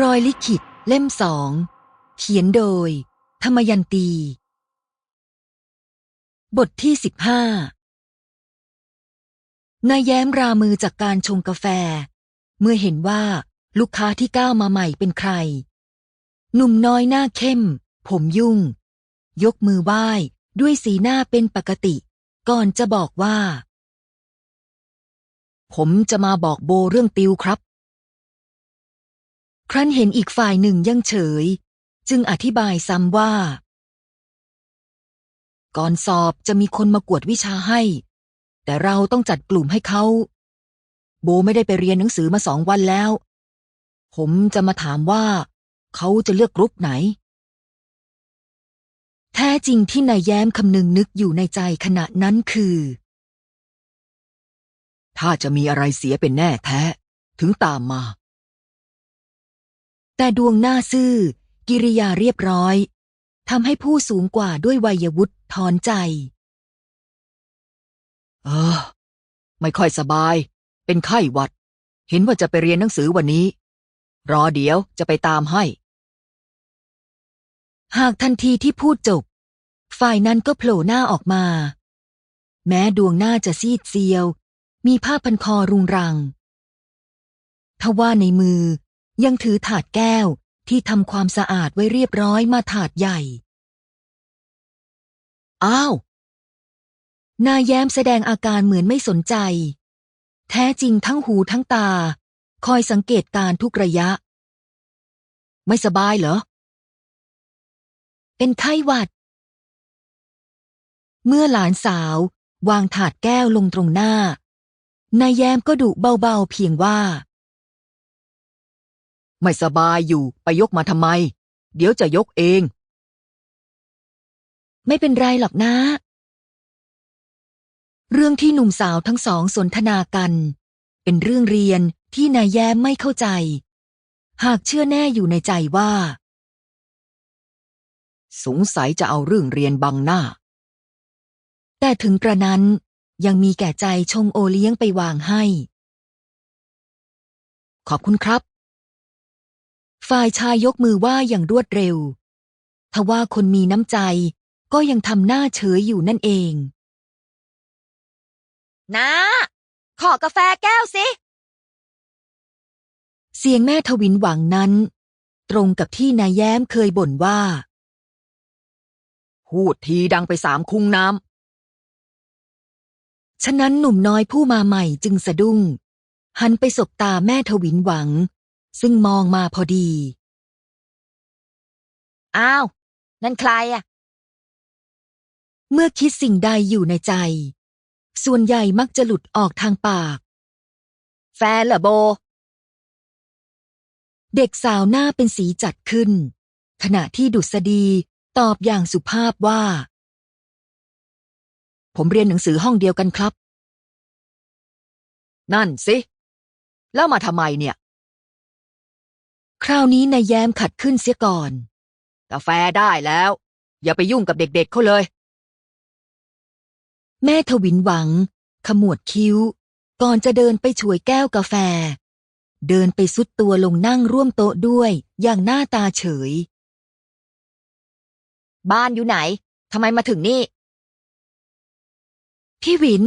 รอยลิขิตเล่มสอง เขียนโดย ธรรมยันตี บทที่สิบห้านายแย้มรามือจากการชงกาแฟ เมื่อเห็นว่าลูกค้าที่ก้าวมาใหม่เป็นใคร หนุ่มน้อยหน้าเข้ม ผมยุ่ง ยกมือไหว้ด้วยสีหน้าเป็นปกติ ก่อนจะบอกว่า ผมจะมาบอกโบเรื่องติวครับ ครั้นเห็นอีกฝ่ายหนึ่งยังเฉย จึงอธิบายซ้ำว่า ก่อนสอบจะมีคนมากวดวิชาให้ แต่เราต้องจัดกลุ่มให้เขา โบไม่ได้ไปเรียนหนังสือมาสองวันแล้ว ผมจะมาถามว่า เขาจะเลือกกรุ๊ปไหน แท้จริงที่นายแย้มคำนึงนึกอยู่ในใจขณะนั้นคือ ถ้าจะมีอะไรเสียเป็นแน่แท้ ถึงตามมา แต่ดวงหน้าซื่อ กิริยาเรียบร้อยทำให้ผู้สูงกว่าด้วยวัยวุฒิถอนใจ เออ ไม่ค่อยสบาย เป็นไข้หวัด เห็นว่าจะไปเรียนหนังสือวันนี้ รอเดี๋ยวจะไปตามให้ หากทันทีที่พูดจบ ฝ่ายนั้นก็โผล่หน้าออกมา แม้ดวงหน้าจะซีดเซียว มีผ้าพันคอรุงรัง ทว่าในมือยังถือถาดแก้วที่ทำความสะอาดไว้เรียบร้อยมาถาดใหญ่ อ้าว นายแย้มแสดงอาการเหมือนไม่สนใจ แท้จริงทั้งหูทั้งตา คอยสังเกตการทุกระยะ ไม่สบายเหรอ เป็นไข้หวัด เมื่อหลานสาววางถาดแก้วลงตรงหน้า นายแย้มก็ดุเบาๆเพียงว่า ไม่สบายอยู่ไปยกมาทำไม เดี๋ยวจะยกเอง ไม่เป็นไรหรอกนะ เรื่องที่หนุ่มสาวทั้งสองสนทนากัน เป็นเรื่องเรียนที่นายแย้มไม่เข้าใจ หากเชื่อแน่อยู่ในใจว่า สงสัยจะเอาเรื่องเรียนบังหน้า แต่ถึงกระนั้น ยังมีแก่ใจชงโอเลี้ยงไปวางให้ ขอบคุณครับ ฝ่ายชายยกมือไหว้อย่างรวดเร็ว ทว่าคนมีน้ำใจ ก็ยังทำหน้าเฉยอยู่นั่นเองนะขอกาแฟแก้วสิ เสียงแม่ทวินหวังนั้น ตรงกับที่นายแย้มเคยบ่นว่า พูดทีดังไปสามคุ้งน้ำ ฉะนั้นหนุ่มน้อยผู้มาใหม่จึงสะดุ้ง หันไปสบตาแม่ทวินหวัง ซึ่งมองมาพอดี อ้าว นั่นใครอะเมื่อคิดสิ่งใดอยู่ในใจ ส่วนใหญ่มักจะหลุดออกทางปาก แฟนเหรอโบ เด็กสาวหน้าเป็นสีจัดขึ้น ขณะที่ดุษฎีตอบอย่างสุภาพว่า ผมเรียนหนังสือห้องเดียวกันครับ นั่นสิ แล้วมาทำไมเนี่ย คราวนี้นายแย้มขัดขึ้นเสียก่อน กาแฟได้แล้ว อย่าไปยุ่งกับเด็กๆเขาเลย แม่ทวินหวัง ขมวดคิ้ว ก่อนจะเดินไปช่วยแก้วกาแฟ เดินไปซุดตัวลงนั่งร่วมโต๊ะด้วย อย่างหน้าตาเฉย บ้านอยู่ไหนทำไมมาถึงนี่ พี่วิน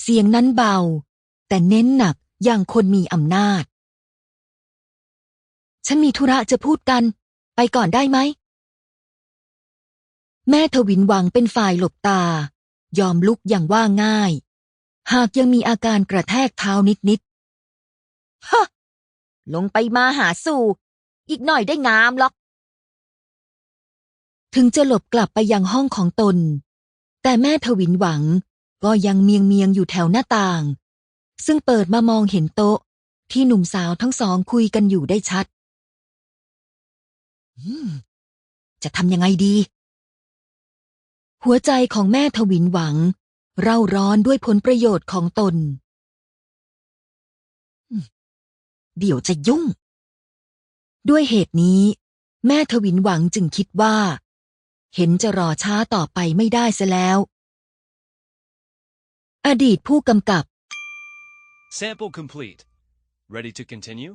เสียงนั้นเบา แต่เน้นหนักอย่างคนมีอำนาจ ฉันมีธุระจะพูดกัน ไปก่อนได้ไหม แม่ทวินหวังเป็นฝ่ายหลบตา ยอมลุกอย่างว่าง่าย หากยังมีอาการกระแทกเท้านิดฮะลงไปมาหาสู่ อีกหน่อยได้งามหรอก ถึงจะหลบกลับไปยังห้องของตน แต่แม่ทวินหวังก็ยังเมียงเมียงอยู่แถวหน้าต่าง ซึ่งเปิดมามองเห็นโต๊ะ ที่หนุ่มสาวทั้งสองคุยกันอยู่ได้ชัดจะทำยังไงดี หัวใจของแม่ทวินหวัง เร่าร้อนด้วยผลประโยชน์ของตน เดี๋ยวจะยุ่ง ด้วยเหตุนี้ แม่ทวินหวังจึงคิดว่า เห็นจะรอช้าต่อไปไม่ได้ซะแล้ว อดีตผู้กำกับ Sample complete. Ready to continue?